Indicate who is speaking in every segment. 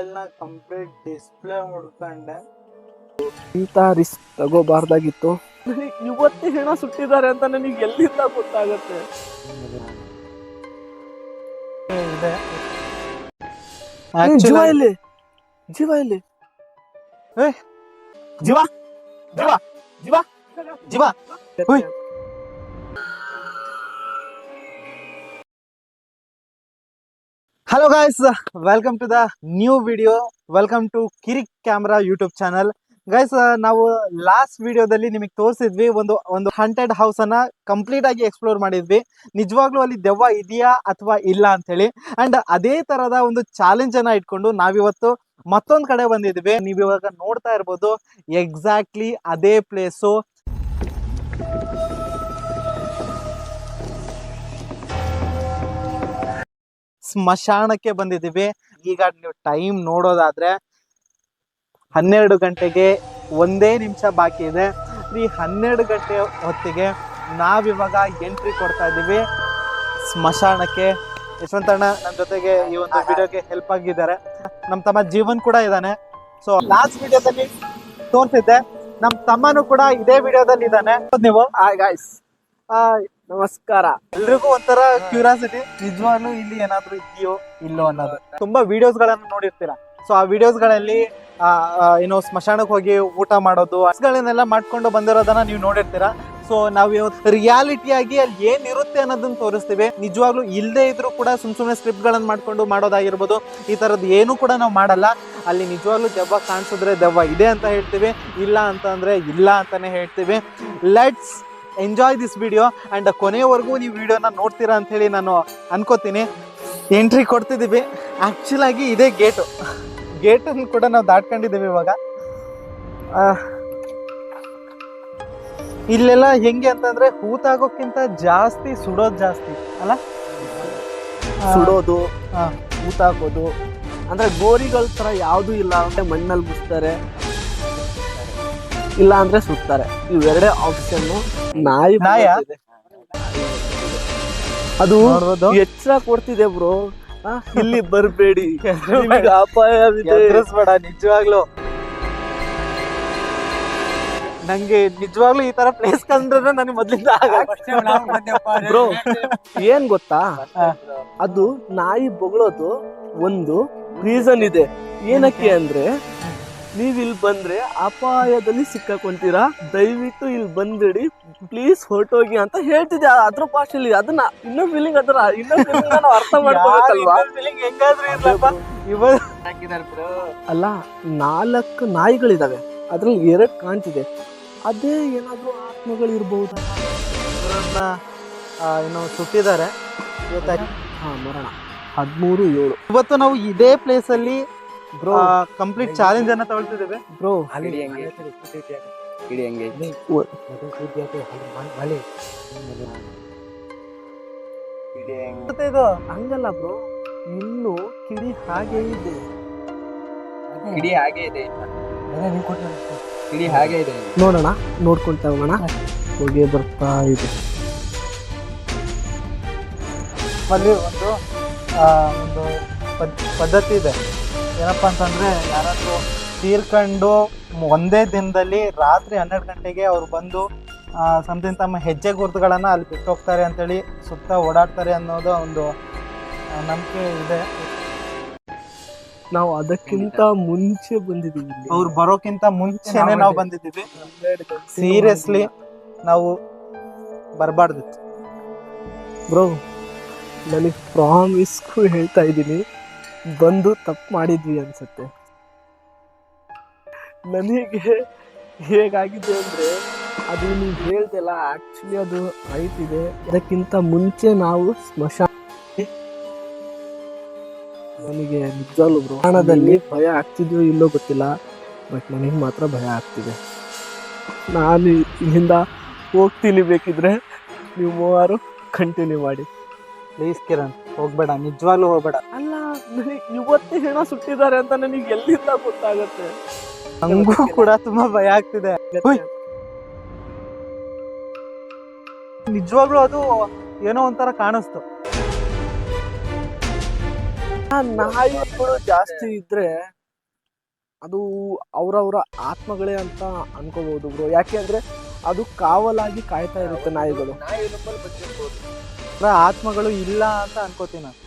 Speaker 1: ಮೊಬೈಲ್ನ complete display ಹೊಡ್ಕೊಂಡೆ.
Speaker 2: ಇಂಥ risk ತಗೋಬಾರ್ದಾಗಿತ್ತು. ನನಗೆ ಇವತ್ತೇ ಹೆಣ ಸುಟ್ಟಿದ್ದಾರೆ ಅಂತ ನನಗೆ ಎಲ್ಲಿಂದ ಗೊತ್ತಾಗತ್ತೆ?
Speaker 1: ಇದೆ.
Speaker 2: ಏ, ಜೀವ
Speaker 1: Actually-
Speaker 2: ಇಲ್ಲಿ ಜೀವ ಇಲ್ಲಿ
Speaker 1: ಜೀವ ಜೀವ ಜೀವ ಜೀವ. Hello guys welcome to the new video welcome to Kirik camera YouTube channel guys ನಾವು ಲಾಸ್ಟ್ ವಿಡಿಯೋದಲ್ಲಿ ನಿಮಗೆ ತೋರಿಸಿದ್ವಿ, ಒಂದು ಒಂದು ಹಂಟೆಡ್ ಹೌಸ್ ಅನ್ನ ಕಂಪ್ಲೀಟ್ ಆಗಿ ಎಕ್ಸ್ಪ್ಲೋರ್ ಮಾಡಿದ್ವಿ. ನಿಜವಾಗ್ಲೂ ಅಲ್ಲಿ ದೆವ್ವ ಇದೆಯಾ ಅಥವಾ ಇಲ್ಲ ಅಂತ ಹೇಳಿ ಅಂಡ್ ಅದೇ ತರದ ಒಂದು ಚಾಲೆಂಜ್ ಅನ್ನ ಇಟ್ಕೊಂಡು ನಾವಿವತ್ತು ಮತ್ತೊಂದು ಕಡೆ ಬಂದಿದ್ವಿ. ನೀವು ಇವಾಗ ನೋಡ್ತಾ ಇರ್ಬೋದು ಎಕ್ಸಾಕ್ಟ್ಲಿ ಅದೇ ಪ್ಲೇಸು ಸ್ಮಶಾನಕ್ಕೆ ಬಂದಿದ್ದೀವಿ. ಈಗ ನೀವು ಟೈಮ್ ನೋಡೋದಾದ್ರೆ ಹನ್ನೆರಡು ಗಂಟೆಗೆ ಒಂದೇ ನಿಮಿಷ ಬಾಕಿ ಇದೆ. ಈ ಹನ್ನೆರಡು ಗಂಟೆ ಹೊತ್ತಿಗೆ ನಾವಿವಾಗ ಎಂಟ್ರಿ ಕೊಡ್ತಾ ಇದ್ದೀವಿ. ಸ್ಮಶಾನಕ್ಕೆ. ಯಶವಂತಣ್ಣ ನನ್ನ ಜೊತೆಗೆ ಈ ಒಂದು ವಿಡಿಯೋಗೆ ಹೆಲ್ಪ್ ಆಗಿದ್ದಾರೆ. ನಮ್ಮ ತಮ್ಮ ಜೀವನ್ ಕೂಡ ಇದ್ದಾನೆ. ಸೊ ಲಾಸ್ಟ್ ವಿಡಿಯೋದಲ್ಲಿ ತೋರಿಸಿದ್ದೆ. ನಮ್ಮ ತಮ್ಮನೂ ಕೂಡ ಇದೇ ವಿಡಿಯೋದಲ್ಲಿ ಇದ್ದಾನೆ ನೀವು?
Speaker 2: ನಮಸ್ಕಾರ.
Speaker 1: ಎಲ್ರಿಗೂ ಒಂಥರ ಕ್ಯೂರಿಯಾಸಿಟಿ ನಿಜವಾಗ್ಲೂ ಇಲ್ಲಿ ಏನಾದ್ರೂ ಇದೆಯೋ ಇಲ್ಲೋ ಅನ್ನೋದು. ತುಂಬಾ ವಿಡಿಯೋಸ್ ಗಳನ್ನ ನೋಡಿರ್ತೀರಾ? ಸೊ ಆ ವಿಡಿಯೋಸ್ಗಳಲ್ಲಿ ಏನು ಸ್ಮಶಾನಕ್ಕೆ ಹೋಗಿ ಊಟ ಮಾಡೋದು ಗಳನ್ನೆಲ್ಲ ಮಾಡ್ಕೊಂಡು ಬಂದಿರೋದನ್ನ ನೀವು ನೋಡಿರ್ತೀರಾ? ಸೊ ನಾವು ರಿಯಾಲಿಟಿಯಾಗಿ ಅಲ್ಲಿ ಏನಿರುತ್ತೆ ಅನ್ನೋದನ್ನ ತೋರಿಸ್ತೀವಿ. ನಿಜವಾಗ್ಲೂ ಇಲ್ಲದೆ ಇದ್ರೂ ಕೂಡ ಸುಮ್ ಸುಮ್ಮನೆ ಸ್ಕ್ರಿಪ್ಟ್ ಗಳನ್ನ ಮಾಡ್ಕೊಂಡು ಮಾಡೋದಾಗಿರ್ಬೋದು, ಈ ತರದ್ ಏನು ಕೂಡ ನಾವು ಮಾಡಲ್ಲ. ಅಲ್ಲಿ ನಿಜವಾಗ್ಲೂ ದೆವ್ವ ಕಾಣಿಸಿದ್ರೆ ದೆವ್ವ ಇದೆ ಅಂತ ಹೇಳ್ತೀವಿ, ಇಲ್ಲ ಅಂತಂದ್ರೆ ಇಲ್ಲ ಅಂತಾನೆ ಹೇಳ್ತೀವಿ. Let's enjoy this video and ಕೊನೆಯವರೆಗೂ ನೀವು ವಿಡಿಯೋನ ನೋಡ್ತೀರಾ ಅಂತ ಹೇಳಿ ನಾನು ಅನ್ಕೋತೀನಿ. ಎಂಟ್ರಿ ಕೊಡ್ತಿದ್ದೀವಿ. ಆ್ಯಕ್ಚುಲಾಗಿ ಆಗಿ ಇದೇ ಗೇಟು ಗೇಟನ್ನು ಕೂಡ ನಾವು ದಾಟ್ಕೊಂಡಿದ್ದೀವಿ ಇವಾಗ. ಇಲ್ಲೆಲ್ಲ ಹೆಂಗೆ ಅಂತಂದ್ರೆ ಹೂತಾಗೋಕ್ಕಿಂತ ಜಾಸ್ತಿ ಸುಡೋದು ಜಾಸ್ತಿ ಅಲ್ಲ?
Speaker 2: ಸುಡೋದು ಹೂತಾಕೋದು ಅಂದರೆ ಅಂದ್ರೆ ಗೋರಿಗಳ ತರ ಯಾವುದೂ ಇಲ್ಲ. ಅಂದರೆ ಮಣ್ಣಲ್ಲಿ ಮುಚ್ತಾರೆ. ಇಲ್ಲ ಅಂದ್ರೆ ಸುಡ್ತಾರೆ. ಇವೆರಡೇ ಆಪ್ಷನ್ ನಾಯಿ
Speaker 1: ನಾಯ?
Speaker 2: ಅದು ಎಚ್ಚರ ಕೊಡ್ತಿದೆ ಬ್ರೋ. ಇಲ್ಲಿ ಬರ್ಬೇಡಿ. ಅಪಾಯವಿದೆ.
Speaker 1: ಎದುರಿಸ್ಬೇಡ ನಿಜವಾಗ್ಲು. ನಂಗೆ ನಿಜವಾಗ್ಲೂ ಈ ತರ ಪ್ಲೇಸ್ ಕಂಡ್ರೆ ನನಗೆ ಮೊದ್ಲಿಂದ
Speaker 2: ಬ್ರೋ ಏನ್ ಗೊತ್ತಾ? ಅದು ನಾಯಿ ಬೊಗಳೋದು ಒಂದು ರೀಸನ್ ಇದೆ. ಏನಕ್ಕೆ ಅಂದ್ರೆ ನೀವ್ ಇಲ್ಲಿ ಬಂದ್ರೆ ಅಪಾಯದಲ್ಲಿ ಸಿಕ್ಕಾಕೊಂತೀರಾ? ದಯವಿಟ್ಟು ಇಲ್ಲಿ ಬಂದಿಡಿ ಪ್ಲೀಸ್ ಹೊರಟೋಗಿ ಅಂತ ಹೇಳ್ತಿದ್ದೆ ಅದ್ರ ಭಾಷೆಯಲ್ಲಿ ಅದನ್ನ ಇನ್ನೂ ಫೀಲಿಂಗ್ ಅದರ ಇನ್ನೂ ನಾವು ಅರ್ಥ ಮಾಡ್ಕೋಬೇಕಲ್ವಾ?
Speaker 1: ಹೆಂಗಾದ್ರೂ ಇರ್ಲಪ್ಪ. ಇವಾಗ
Speaker 2: ಅಲ್ಲ ನಾಲ್ಕು ನಾಯಿಗಳಿದಾವೆ. ಅದ್ರಲ್ಲಿ ಎರಡು ಕಾಣ್ತಿದೆ. ಅದೇ ಏನಾದ್ರೂ ಆತ್ಮಗಳು
Speaker 1: ಆ, ಏನು ಸುಟ್ಟಿದ್ದಾರೆ.
Speaker 2: ಹಾಂ ಮರಣ. ಹದಿಮೂರು ಏಳು.
Speaker 1: ಇವತ್ತು ನಾವು ಇದೇ ಪ್ಲೇಸ್ ಅಲ್ಲಿ
Speaker 2: ಬ್ರೋ
Speaker 1: ಕಂಪ್ಲೀಟ್ ಚಾಲೆಂಜ್ ಅನ್ನ ತಗೊಳ್ತಿದ್ದೇವೆ.
Speaker 2: ಬ್ರೋ
Speaker 1: ಮತ್ತೆ ಇದು
Speaker 2: ಹಂಗಲ್ಲ ಬ್ರೋ ಇನ್ನು ಕಿಡಿ ಹಾಗೆ ಇದೆ.
Speaker 3: ಕಿಡಿ ಹಾಗೆ ಇದೆ ಕಿಡಿ ಹಾಗೆ ಇದೆ
Speaker 2: ನೋಡೋಣ ನೋಡ್ಕೊಂತ ಹೋಗೋಣ. ಹೋಗಿ ಬರ್ತಾ ಇದೆ.
Speaker 1: ಅಲ್ಲಿ ಒಂದು ಆ, ಒಂದು ಪದ್- ಪದ್ಧತಿ ಇದೆ. ಏನಪ್ಪಾ ಅಂತಂದರೆ ಯಾರಾದರೂ ತೀರ್ಕೊಂಡು ಒಂದೇ ದಿನದಲ್ಲಿ ರಾತ್ರಿ ಹನ್ನೆರಡು ಗಂಟೆಗೆ ಅವ್ರು ಬಂದು ಸಮಥಿಂಗ್ ತಮ್ಮ ಹೆಜ್ಜೆ ಗುರುತುಗಳನ್ನು ಅಲ್ಲಿ ಬಿಟ್ಟು ಹೋಗ್ತಾರೆ ಅಂತೇಳಿ ಸುತ್ತ ಓಡಾಡ್ತಾರೆ ಅನ್ನೋದು ಒಂದು ನಂಬಿಕೆ ಇದೆ.
Speaker 2: ನಾವು ಅದಕ್ಕಿಂತ ಮುಂಚೆ ಬಂದಿದ್ದೀವಿ.
Speaker 1: ಅವ್ರು ಬರೋಕ್ಕಿಂತ ಮುಂಚೆನೆ ನಾವು ಬಂದಿದ್ದೀವಿ. ಸೀರಿಯಸ್ಲಿ ನಾವು ಬರಬಾರ್ದಿತ್ತು.
Speaker 2: ಬ್ರೋ ನನಗೆ ಪ್ರಾಮಿಸ್ಗೂ ಹೇಳ್ತಾ ಇದ್ದೀನಿ. ಬಂದು ತಪ್ಪು ಮಾಡಿದ್ವಿ ಅನ್ಸುತ್ತೆ. ನನಗೆ ಹೇಗಾಗಿದೆ ಅಂದ್ರೆ ಅದು ನೀವು ಹೇಳ್ದಲ್ಲ ಆ್ಯಕ್ಚುಲಿ ಅದು ರೈಟ್ ಇದೆ ಅದಕ್ಕಿಂತ ಮುಂಚೆ ನಾವು ಸ್ಮಶಾನ ನನಗೆ ನಿಜವಾಗ್ಲು ಬ್ರೋ ಸ್ಮಶಾನದಲ್ಲಿ ಭಯ ಆಗ್ತಿದ್ಯೋ ಇಲ್ಲೋ ಗೊತ್ತಿಲ್ಲ ಬಟ್ ನನಗೆ ಮಾತ್ರ ಭಯ ಆಗ್ತಿದೆ. ನಾನು ಇಲ್ಲಿಂದ ಹೋಗ್ತೀನಿ ಬೇಕಿದ್ರೆ ನೀವು ಮೂವರು ಕಂಟಿನ್ಯೂ ಮಾಡಿ.
Speaker 1: ಪ್ಲೀಸ್ ಕಿರಣ್ ಹೋಗ್ಬೇಡ ನಿಜವಾಗ್ಲೂ ಹೋಗ್ಬೇಡ.
Speaker 2: ಅಲ್ಲ ನನಗೆ ಇವತ್ತು ಹೆಣ ಸುಟ್ಟಿದ್ದಾರೆ ಅಂತ ನನಗೆ ಎಲ್ಲಿಂದ ಗೊತ್ತಾಗುತ್ತೆ?
Speaker 1: ನಂಗೂ ಕೂಡ ತುಂಬಾ ಭಯ ಆಗ್ತಿದೆ. ನಿಜವಾಗ್ಲೂ ಅದು ಏನೋ ಒಂಥರ ಕಾಣಿಸ್ತು.
Speaker 2: ನಾಯಿಗಳು ಜಾಸ್ತಿ ಇದ್ರೆ ಅದು ಅವರವರ ಆತ್ಮಗಳೇ ಅಂತ ಅನ್ಕೋಬಹುದು ಬ್ರೋ. ಯಾಕೆ ಅಂದ್ರೆ ಅದು ಕಾವಲಾಗಿ ಕಾಯ್ತಾ ಇರುತ್ತೆ ನಾಯಿಗಳು.
Speaker 1: ಆತ್ಮಗಳು ಇಲ್ಲ ಅಂತ ಅನ್ಕೋತೀನಿ ನಾನು.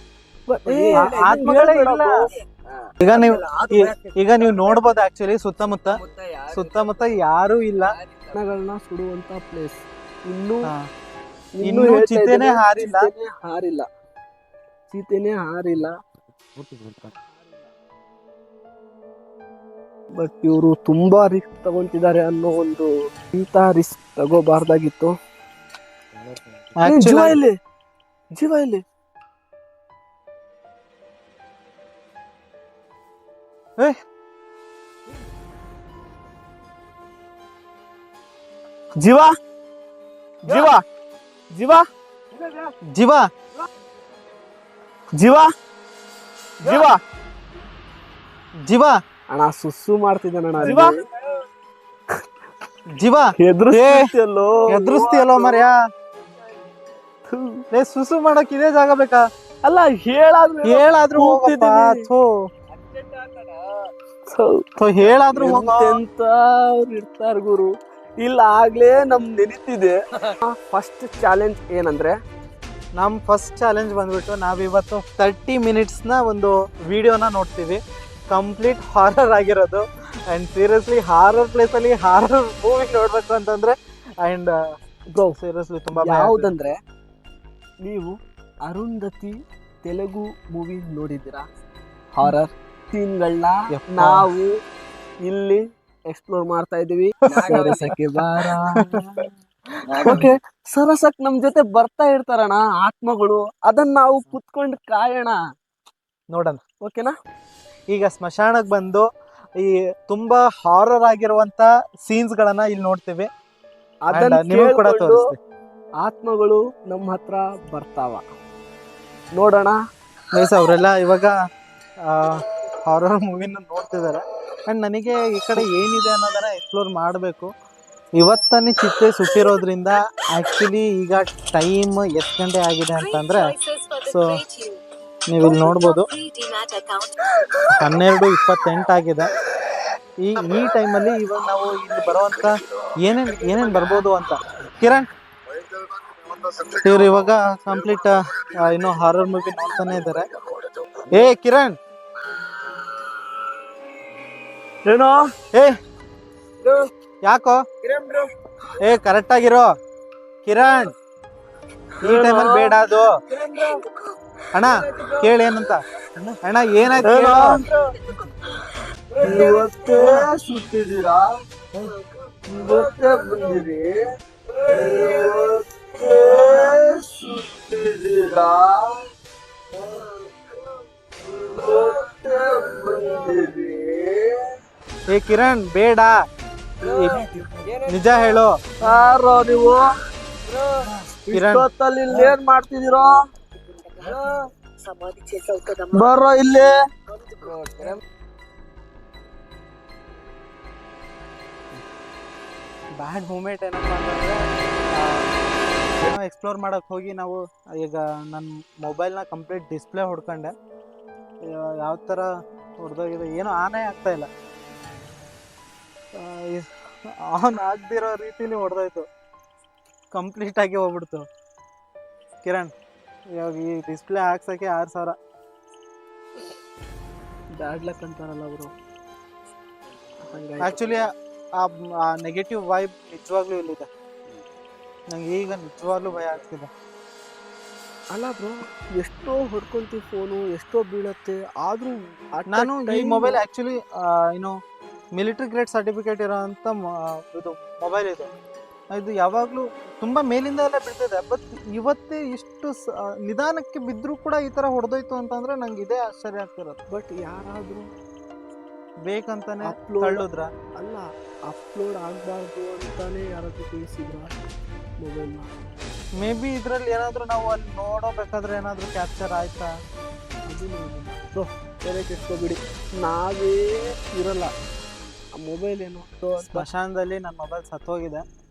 Speaker 1: ಈಗ ನೀವು ಈಗ ನೀವು ನೋಡ್ಬೋದು ಆಕ್ಚುಲಿ ಸುತ್ತಮುತ್ತ. ಸುತ್ತಮುತ್ತ ಯಾರು ಇಲ್ಲ.
Speaker 2: ಸುಡುವಂತ ಪ್ಲೇಸ್ ಇನ್ನು ಇನ್ನು
Speaker 1: ಚಿತೆನೇ ಹಾರಿಲ್ಲ.
Speaker 2: ಹಾರಿಲ್ಲ. ಚಿತೆನೆ ಹಾರಿಲ್ಲ. ಬಟ್ ಇವರು ತುಂಬಾ ರಿಸ್ಕ್ ತಗೊಂತಿದ್ದಾರೆ ಅನ್ನೋ ಒಂದು ಇಂತ ರಿಸ್ಕ್ ತಗೋಬಾರ್ದಾಗಿತ್ತು. ಜೀವ ಇಲ್ಲಿ ಜೀವ ಇಲ್ಲಿ ಜೀವಾ? ಜೀವ? ಜೀವಾ?
Speaker 1: ಜೀವಾ?
Speaker 2: ಜೀವಾ? ಜೀವ?
Speaker 1: ಜೀವ?
Speaker 2: ಅಣ್ಣ ಸುಸ್ಸು ಮಾಡ್ತಿದ್ದಾನಣ್ಣ
Speaker 1: ಜೀವ? ಜೀವ?
Speaker 2: ಎದುರಿಸ್ತಿಯಲ್ಲೋ
Speaker 1: ಎದುರಿಸ್ತಿಯಲ್ಲೋ ಮರ್ಯಾ? ಲೇ ಸುಸು ಮಾಡಕ್ ಇದೇ ಜಾಗ ಬೇಕಾ?
Speaker 2: ಅಲ್ಲ ಹೇಳಾದ್ರು
Speaker 1: ಹೇಳಾದ್ರು ಹೋಗ್ತಿದ್ದೀನಿ. ಹೇಳಾದ್ರೂ ಹೋಗ.
Speaker 2: ಅವ್ರು ಇರ್ತಾರ ಗುರು. ಇಲ್ಲ ಆಗ್ಲೇ ನಮ್ ನೆನೀತಿದೆ ಫಸ್ಟ್ ಚಾಲೆಂಜ್ ಏನಂದ್ರೆ?
Speaker 1: ನಮ್ ಫಸ್ಟ್ ಚಾಲೆಂಜ್ ಬಂದ್ಬಿಟ್ಟು ನಾವಿವತ್ತು ತರ್ಟಿ ಮಿನಿಟ್ಸ್ನ ಒಂದು ವಿಡಿಯೋನ ನೋಡ್ತೀವಿ. ಕಂಪ್ಲೀಟ್ ಹಾರರ್ ಆಗಿರೋದು. ಅಂಡ್ ಸೀರಿಯಸ್ಲಿ ಹಾರರ್ ಪ್ಲೇಸ್ ಅಲ್ಲಿ ಹಾರರ್ ಮೂವಿ ನೋಡ್ಬೇಕು ಅಂತಂದ್ರೆ ಅಂಡ್
Speaker 2: ಬ್ರೋ
Speaker 1: ಸೀರಿಯಸ್ಲಿ ತುಂಬಾ.
Speaker 2: ಯಾವುದಂದ್ರೆ? ನೀವು ಅರುಂಧತಿ ತೆಲುಗು ಮೂವಿ ನೋಡಿದ್ದೀರಾ? ಹಾರರ್ ಸೀನ್ಗಳನ್ನ. ನಾವು ಇಲ್ಲಿ ಎಕ್ಸ್ಪ್ಲೋರ್ ಮಾಡ್ತಾ ಇದೀವಿ ಸರಸಕ್ಕೆ ಬಾರ. ಓಕೆ ಸರಸಕ್ ನಮ್ ಜೊತೆ ಬರ್ತಾ ಇರ್ತಾರಣ ಆತ್ಮಗಳು. ಅದನ್ನ ನಾವು ಕುತ್ಕೊಂಡು ಕಾಯೋಣ.
Speaker 1: ನೋಡೋಣ.
Speaker 2: ಓಕೆನಾ
Speaker 1: ಈಗ ಸ್ಮಶಾನಕ್ಕೆ ಬಂದು ಈ ತುಂಬಾ ಹಾರರ್ ಆಗಿರುವಂತ ಸೀನ್ಸ್ ಗಳನ್ನ ಇಲ್ಲಿ ನೋಡ್ತೇವೆ.
Speaker 2: ಅದನ್ನ
Speaker 1: ಕೂಡ ತೋರಿಸ್ತೀವಿ
Speaker 2: ಆತ್ಮಗಳು ನಮ್ಮ ಹತ್ರ ಬರ್ತಾವ. ನೋಡೋಣ.
Speaker 1: ಅವರೆಲ್ಲ ಇವಾಗ ಹಾರರ್ ಮೂವಿನ ನೋಡ್ತಿದ್ದಾರೆ ಅಂಡ್ ನನಗೆ ಈ ಕಡೆ ಏನಿದೆ ಅನ್ನೋದನ್ನ ಎಕ್ಸ್ಪ್ಲೋರ್ ಮಾಡಬೇಕು. ಇವತ್ತನೇ ಚಿತ್ತೆ ಸುಟ್ಟಿರೋದ್ರಿಂದ ಆಕ್ಚುಲಿ ಈಗ ಟೈಮ್ ಎಷ್ಟು ಗಂಟೆ ಆಗಿದೆ ಅಂತಂದರೆ ಸೊ ನೀವು ಇಲ್ಲಿ ನೋಡ್ಬೋದು. ಹನ್ನೆರಡು ಇಪ್ಪತ್ತೆಂಟಾಗಿದೆ ಈ ಈ ಟೈಮಲ್ಲಿ ಇವಾಗ ನಾವು ಇಲ್ಲಿ ಬರೋವಂಥ ಏನೇನು ಏನೇನು ಬರ್ಬೋದು ಅಂತ. ಕಿರಣ್, ಇವ್ರು ಇವಾಗ ಕಂಪ್ಲೀಟ್ ಇನ್ನು ಹಾರರ್ ಮೂವಿ ನೋಡ್ತಾನೆ ಇದ್ದಾರೆ. ಏ, ಕಿರಣ್!
Speaker 2: ಏನೋ?
Speaker 1: ಏ ಯಾಕೋ? ಏ ಕರೆಕ್ಟ್ ಆಗಿರೋ. ಕಿರಣ್ ಈ ಟೈಮಲ್ಲಿ ಬೇಡ ಅದು. ಅಣ್ಣ ಕೇಳಿ ಏನಂತ. ಅಣ್ಣ? ಏನಾಯ್ತು.
Speaker 2: ಇವತ್ತೇ ಸುತ್ತಿದ್ದೀರಾ? ಇವತ್ತೇ ಬಂದಿರಿ? ಇವತ್ತೇ ಸುತ್ತಿದ್ದೀರಾ? ಇವತ್ತೇ ಬಂದಿರಿ?
Speaker 1: ಏ ಕಿರಣ್ ಬೇಡ. ನಿಜ ಹೇಳು.
Speaker 2: ಯಾರೋ ನೀವು?
Speaker 1: ಕಿರಣ್.
Speaker 2: ಇಷ್ಟೊತ್ತಲ್ಲಿ ಇಲ್ಲಿ ಏನ್ ಮಾಡ್ತಿದ್ದೀರೋ? ಬರೋ ಇಲ್ಲಿ.
Speaker 1: ಬ್ಯಾಡ್ ಮೂಮೆಂಟ್ ಏನಪ್ಪ ಅಂತಂದ್ರೆ ಆ, ಎಕ್ಸ್ಪ್ಲೋರ್ ಮಾಡಕ್ ಹೋಗಿ ನಾವು ಈಗ ನನ್ನ ಮೊಬೈಲ್ನ ಕಂಪ್ಲೀಟ್ ಡಿಸ್ಪ್ಲೇ ಹೊಡ್ಕೊಂಡೆ. ಯಾವ ಥರ ಹೊಡೆದೋಗಿದೆ ಏನೋ ಆನೆ ಆಗ್ತಾ ಇಲ್ಲ. ಆನ್ ಆಗದಿರೋ ರೀತಿಲಿ ಹೊಡೆದೋಯ್ತು. ಕಂಪ್ಲೀಟ್ ಆಗಿ ಹೋಗ್ಬಿಡ್ತು. ಕಿರಣ್ ಇವಾಗ ಈ ಡಿಸ್ಪ್ಲೇ ಹಾಕ್ಸಕ್ಕೆ ಆರು ಸಾವಿರ.
Speaker 2: ಬ್ಯಾಡ್ ಲಕ್ ಅಂತಾರಲ್ಲ ಅವರು.
Speaker 1: ಆ್ಯಕ್ಚುಲಿ ಆ ನೆಗೆಟಿವ್ ವೈಬ್ ನಿಜವಾಗ್ಲೂ ಇಲ್ಲಿದೆ. ನಂಗೆ ಈಗ ನಿಜವಾಗ್ಲೂ ಭಯ ಆಗ್ತಿದೆ.
Speaker 2: ಅಲ್ಲ ಬ್ರೋ ಎಷ್ಟೋ ಹೊಡ್ಕೊಂತೀವಿ ಫೋನು ಎಷ್ಟೋ ಬೀಳತ್ತೆ ಆದರೂ
Speaker 1: ನಾನು ಈ ಮೊಬೈಲ್ ಆ್ಯಕ್ಚುಲಿ ಏನು ಮಿಲಿಟರಿ ಗ್ರೇಡ್ ಸರ್ಟಿಫಿಕೇಟ್ ಇರೋವಂಥ ಇದು ಮೊಬೈಲ್ ಇದು. ಇದು ಯಾವಾಗಲೂ ತುಂಬ ಮೇಲಿಂದ ಎಲ್ಲ ಬಿಡ್ತಿದೆ ಬಟ್ ಇವತ್ತೇ ಇಷ್ಟು ಸ- ನಿಧಾನಕ್ಕೆ ಬಿದ್ದರೂ ಕೂಡ ಈ ಥರ ಹೊಡೆದೋಯ್ತು ಅಂತಂದರೆ ನಂಗೆ ಇದೇ ಆಶ್ಚರ್ಯ ಆಗ್ತಿರೋದು.
Speaker 2: ಬಟ್ ಯಾರಾದರೂ
Speaker 1: ಬೇಕಂತಾನೆ ತಳ್ಳುದ್ರ?
Speaker 2: ಅಲ್ಲ ಅಪ್ಲೋಡ್ ಆಗಬಾರ್ದು ಅಂತಾನೆ ಯಾರಾದರೂ ತಿಳಿಸಿದ್ರ ಮೊಬೈಲ್ನ
Speaker 1: ಮೇ ಬಿ ಇದರಲ್ಲಿ ಏನಾದರೂ ನಾವು ಅಲ್ಲಿ ನೋಡೋಬೇಕಾದ್ರೆ ಏನಾದರೂ ಕ್ಯಾಪ್ಚರ್ ಆಯ್ತಾ?
Speaker 2: ಅದು ಸೊ ಬೇರೆ ಕೆಟ್ಕೋಬಿಡಿ ನಾವೇ ಇರಲ್ಲ. ಮೊಬೈಲ್ ಏನು
Speaker 1: ಸ್ಮಶಾನದಲ್ಲಿ ನನ್ನ ಮೊಬೈಲ್ ಸತ್ತೋಗಿದೆ.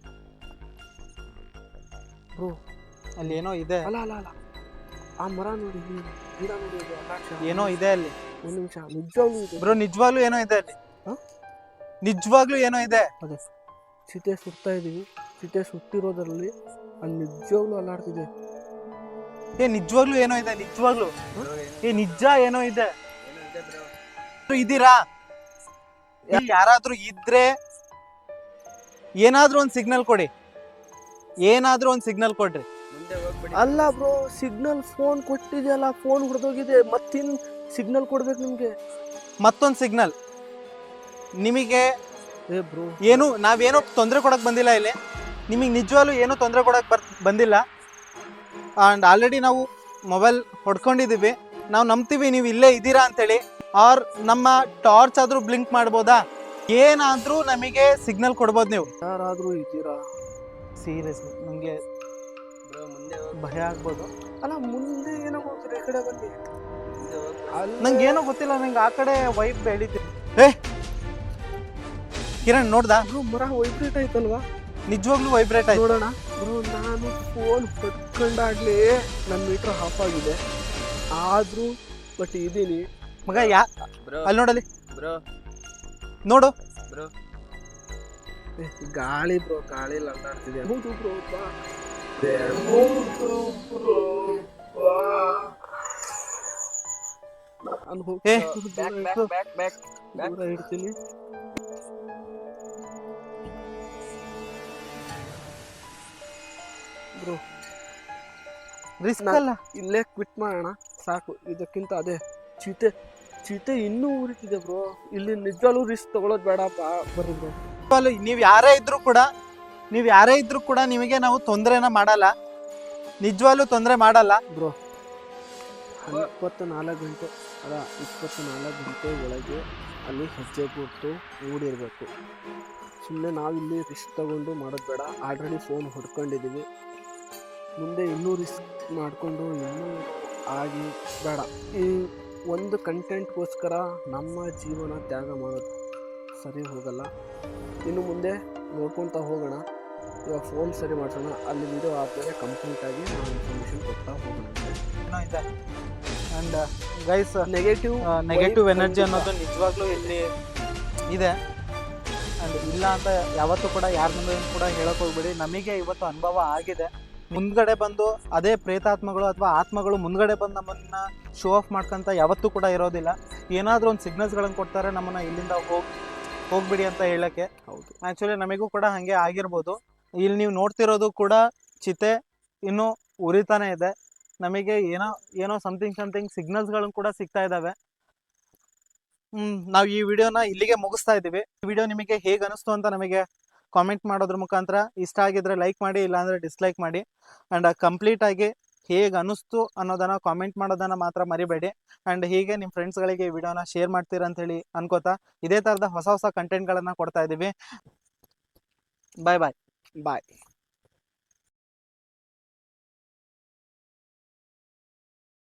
Speaker 2: ಬ್ರೋ
Speaker 1: ಅಲ್ಲಿ ಏನೋ ಇದೆ.
Speaker 2: ಅಲ್ಲ ಅಲ್ಲ ಅಲ್ಲ. ಆ ಮರ ನೋಡಿ ಗಿಡ ನೋಡಿ ಅದು ಅಲ್ಲಾಡ್ಸ.
Speaker 1: ಏನೋ ಇದೆ ಅಲ್ಲಿ.
Speaker 2: ಒಂದು ನಿಮಿಷ ನಿಜವಾಗ್ಲೂ ಇದೆ.
Speaker 1: ಬ್ರೋ ನಿಜವಾಗ್ಲೂ ಏನೋ ಇದೆ ಅಲ್ಲಿ.
Speaker 2: ಹ?
Speaker 1: ನಿಜವಾಗ್ಲೂ ಏನೋ ಇದೆ.
Speaker 2: ಚಿತೆ ಸುತ್ತಾ ಇದೀವಿ. ಚಿತೆ ಸುತ್ತಿರೋದ್ರಲ್ಲಿ ಅಲ್ಲಿ ನಿಜವಾಗ್ಲೂ ಅಲ್ಲಾಡ್ತಿದೆ.
Speaker 1: ಏ ನಿಜವಾಗ್ಲೂ ಏನೋ ಇದೆ ನಿಜವಾಗ್ಲೂ. ಏ ನಿಜ ಏನೋ ಇದೆ. ಇದ್ದೀರಾ? ಇಲ್ಲಿ ಯಾರಾದ್ರೂ ಇದ್ರೆ ಏನಾದ್ರೂ ಒಂದು ಸಿಗ್ನಲ್ ಕೊಡಿ. ಏನಾದ್ರೂ ಒಂದು ಸಿಗ್ನಲ್ ಕೊಡ್ರಿ.
Speaker 3: ಮುಂದೆ ಹೋಗ್ಬಿಡಿ.
Speaker 2: ಅಲ್ಲ ಬ್ರೋ ಸಿಗ್ನಲ್ ಫೋನ್ ಕೊಟ್ಟಿದೆಯಲ್ಲ ಫೋನ್ ಹೊಡೆದೋಗಿದೆ ಮತ್ತಿನ್ ಸಿಗ್ನಲ್ ಕೊಡ್ಬೇಕು ನಿಮ್ಗೆ?
Speaker 1: ಮತ್ತೊಂದು ಸಿಗ್ನಲ್ ನಿಮಗೆ
Speaker 2: ಬ್ರೋ.
Speaker 1: ಏನು ನಾವೇನೋ ತೊಂದರೆ ಕೊಡಕ್ ಬಂದಿಲ್ಲ ಇಲ್ಲಿ. ನಿಮಗೆ ನಿಜವಾಗ್ಲೂ ಏನೂ ತೊಂದರೆ ಕೊಡಕ್ ಬರ್ ಬಂದಿಲ್ಲ. ಆ್ಯಂಡ್ ಆಲ್ರೆಡಿ ನಾವು ಮೊಬೈಲ್ ಹೊಡ್ಕೊಂಡಿದ್ದೀವಿ ನಾವು ನಂಬ್ತೀವಿ ನೀವು ಇಲ್ಲೇ ಇದ್ದೀರಾ ಅಂತೇಳಿ. ಆರ್ ನಮ್ಮ ಟಾರ್ಚ್ ಆದ್ರೂ ಬ್ಲಿಂಕ್ ಮಾಡ್ಬೋದಾ? ಏನಾದ್ರೂ ನಮಗೆ ಸಿಗ್ನಲ್ ಕೊಡ್ಬೋದು ನೀವು.
Speaker 2: ಯಾರಾದ್ರೂ ಇದ್ದೀರಾ?
Speaker 1: ಸೀರಿಯಸ್
Speaker 3: ನನಗೆ
Speaker 1: ಭಯ ಆಗ್ಬೋದು.
Speaker 2: ಅಲ್ಲ ಮುಂದೆ ಏನೋ ಹೋಗ್ತೀರಿ? ಈ ಕಡೆ ಬನ್ನಿ.
Speaker 1: ನಂಗೆ ಏನೋ ಗೊತ್ತಿಲ್ಲ ನಂಗೆ ಆ ಕಡೆ ವೈಬ್ ಬೆಳೀತಿ. ಏ! ಕಿರಣ್ ನೋಡ್ದಾ?
Speaker 2: ಬ್ರೋ ಮರ ವೈಬ್ರೇಟ್ ಆಯ್ತಲ್ವಾ?
Speaker 1: ನಿಜವಾಗ್ಲೂ ವೈಬ್ರೇಟ್ ಆಯ್ತು.
Speaker 2: ನೋಡೋಣ. ಬ್ರೋ ನಾನು ಫೋನ್ ಕಟ್ಕೊಂಡಾಗ್ಲೇ ನನ್ನ ಮೀಟರ್ ಹಾಫ್ ಆಗಿದೆ. ಆದ್ರೂ ಬಟ್ ಇದೀನಿ
Speaker 1: ಮಗ ಯಾ
Speaker 3: ಬ್ರೋ.
Speaker 1: ಅಲ್ಲಿ ನೋಡಲಿ
Speaker 3: ಬ್ರೋ.
Speaker 1: ನೋಡು.
Speaker 3: ಬ್ರೋ.
Speaker 2: ಏ, ಗಾಳಿ ಬ್ರೋ ಗಾಳಿ ಅಲ್ಲಾಡ್ತಿದೆ ಹೌದು ಬ್ರೋ ಇಡ್ತೀನಿ ಬ್ರೋ.
Speaker 1: ರಿಸ್ಕ್ ಅಲ್ಲ.
Speaker 2: ಇಲ್ಲೇ ಕ್ವಿಟ್ ಮಾಡೋಣ. ಸಾಕು ಇದಕ್ಕಿಂತ ಅದೇ ಚೀತೆ. ಚೀತೆ ಇನ್ನೂ ಉರಿತಿದೆ ಬ್ರೋ. ಇಲ್ಲಿ ನಿಜವಾಗ್ಲೂ ರಿಸ್ಕ್ ತಗೊಳ್ಳೋದು ಬೇಡಪ್ಪ ಬರ್ರಿ ಬ್ರೋ
Speaker 1: ನೀವ್ ಯಾರೇ ಇದ್ರು ಕೂಡ ನೀವು ಯಾರೇ ಇದ್ರು ಕೂಡ ನಿಮಗೆ ನಾವು ತೊಂದರೆನ ಮಾಡಲ್ಲ. ನಿಜವಾಗ್ಲೂ ತೊಂದರೆ ಮಾಡಲ್ಲ.
Speaker 2: ಬ್ರೋ ಇಪ್ಪತ್ತು ನಾಲ್ಕು ಗಂಟೆ ಅಲ್ಲ ಇಪ್ಪತ್ತು ನಾಲ್ಕು ಗಂಟೆ ಒಳಗೆ ಅಲ್ಲಿ ಹೆಜ್ಜೆ ಕೊಟ್ಟು ಓಡಿರಬೇಕು ಸುಮ್ಮನೆ ನಾವಿಲ್ಲಿ ರಿಸ್ಕ್ ತಗೊಂಡು ಮಾಡೋದು ಬೇಡ. ಆಲ್ರೆಡಿ ಫೋನ್ ಹೊಡ್ಕೊಂಡಿದ್ದೀವಿ ಮುಂದೆ ಇನ್ನೂ ರಿಸ್ಕ್ ಮಾಡಿಕೊಂಡು ಇನ್ನೂ ಆಗಿ ಬೇಡ. ಈ ಒಂದು ಕಂಟೆಂಟ್ಗೋಸ್ಕರ ನಮ್ಮ ಜೀವನ ತ್ಯಾಗ ಮಾಡೋದು ಸರಿ ಹೋಗಲ್ಲ. ಇನ್ನು ಮುಂದೆ ನೋಡ್ಕೊತಾ ಹೋಗೋಣ. ಇವಾಗ ಫೋನ್ ಸರಿ ಮಾಡ್ಸೋಣ. ಅಲ್ಲಿ ವಿಡಿಯೋ ಆದಮೇಲೆ ಕಂಪ್ಲೀಟಾಗಿ ನಾವು ಇನ್ಫಾರ್ಮೇಷನ್ ಕೊಡ್ತಾ ಹೋಗೋಣ.
Speaker 1: And guys
Speaker 2: negative
Speaker 1: negative energy ಅನ್ನೋದು ನಿಜವಾಗ್ಲೂ ಇಲ್ಲಿ ಇದೆ. ಅಂಡ್ ಇಲ್ಲ ಅಂತ ಯಾವತ್ತೂ ಕೂಡ ಯಾರ ಮುಂದೆ ಕೂಡ ಹೇಳೋಕೆ ಹೋಗ್ಬೇಡಿ. ನಮಗೆ ಇವತ್ತು ಅನುಭವ ಆಗಿದೆ. ಮುಂದ್ಗಡೆ ಬಂದು ಅದೇ ಪ್ರೇತಾತ್ಮಗಳು ಅಥವಾ ಆತ್ಮಗಳು ಮುಂದ್ಗಡೆ ಬಂದು ನಮ್ಮನ್ನ ಶೋ ಆಫ್ ಮಾಡ್ಕೊಂತ ಯಾವತ್ತೂ ಕೂಡ ಇರೋದಿಲ್ಲ. ಏನಾದರೂ ಒಂದು ಸಿಗ್ನಲ್ಸ್ಗಳನ್ನು ಕೊಡ್ತಾರೆ ನಮ್ಮನ್ನ ಇಲ್ಲಿಂದ ಹೋಗ್ ಹೋಗ್ಬಿಡಿ ಅಂತ ಹೇಳಕ್ಕೆ.
Speaker 2: ಹೌದು.
Speaker 1: ಆ್ಯಕ್ಚುಲಿ ನಮಗೂ ಕೂಡ ಹಾಗೆ ಆಗಿರ್ಬೋದು. ಇಲ್ಲಿ ನೀವು ನೋಡ್ತಿರೋದು ಕೂಡ ಚಿತೆ ಇನ್ನೂ ಉರಿತಾನೆ ಇದೆ. ನಮಗೆ ಏನೋ ಏನೋ ಸಮಥಿಂಗ್ ಸಮಥಿಂಗ್ ಸಿಗ್ನಲ್ಸ್ಗಳನ್ನು ಕೂಡ ಸಿಗ್ತಾ ಇದ್ದಾವೆ ಹ್ಮ್ ನಾವು ಈ ವಿಡಿಯೋನ ಇಲ್ಲಿಗೆ ಮುಗಿಸ್ತಾ ಇದ್ದೀವಿ ಈ ವಿಡಿಯೋ ನಿಮಗೆ ಹೇಗೆ ಅನಿಸ್ತು ಅಂತ ನಮಗೆ ಕಾಮೆಂಟ್ ಮಾಡೋದ್ರ ಮುಖಾಂತರ ಇಷ್ಟ ಆಗಿದ್ರೆ ಲೈಕ್ ಮಾಡಿ, ಇಲ್ಲಾಂದ್ರೆ ಡಿಸ್ಲೈಕ್ ಮಾಡಿ. ಆ್ಯಂಡ್ ಕಂಪ್ಲೀಟ್ ಆಗಿ ಹೇಗೆ ಅನಿಸ್ತು ಅನ್ನೋದನ್ನ ಕಾಮೆಂಟ್ ಮಾಡೋದನ್ನ ಮಾತ್ರ ಮರಿಬೇಡಿ. ಆ್ಯಂಡ್ ಹೀಗೆ ನಿಮ್ಮ ಫ್ರೆಂಡ್ಸ್ಗಳಿಗೆ ಈ ವಿಡಿಯೋನ ಶೇರ್ ಮಾಡ್ತೀರಾ ಅಂತೇಳಿ ಅನ್ಕೋತಾ ಇದೇ ಥರದ ಹೊಸ ಹೊಸ ಕಂಟೆಂಟ್ಗಳನ್ನು ಕೊಡ್ತಾ ಇದ್ದೀವಿ. ಬಾಯ್ ಬಾಯ್
Speaker 2: ಬಾಯ್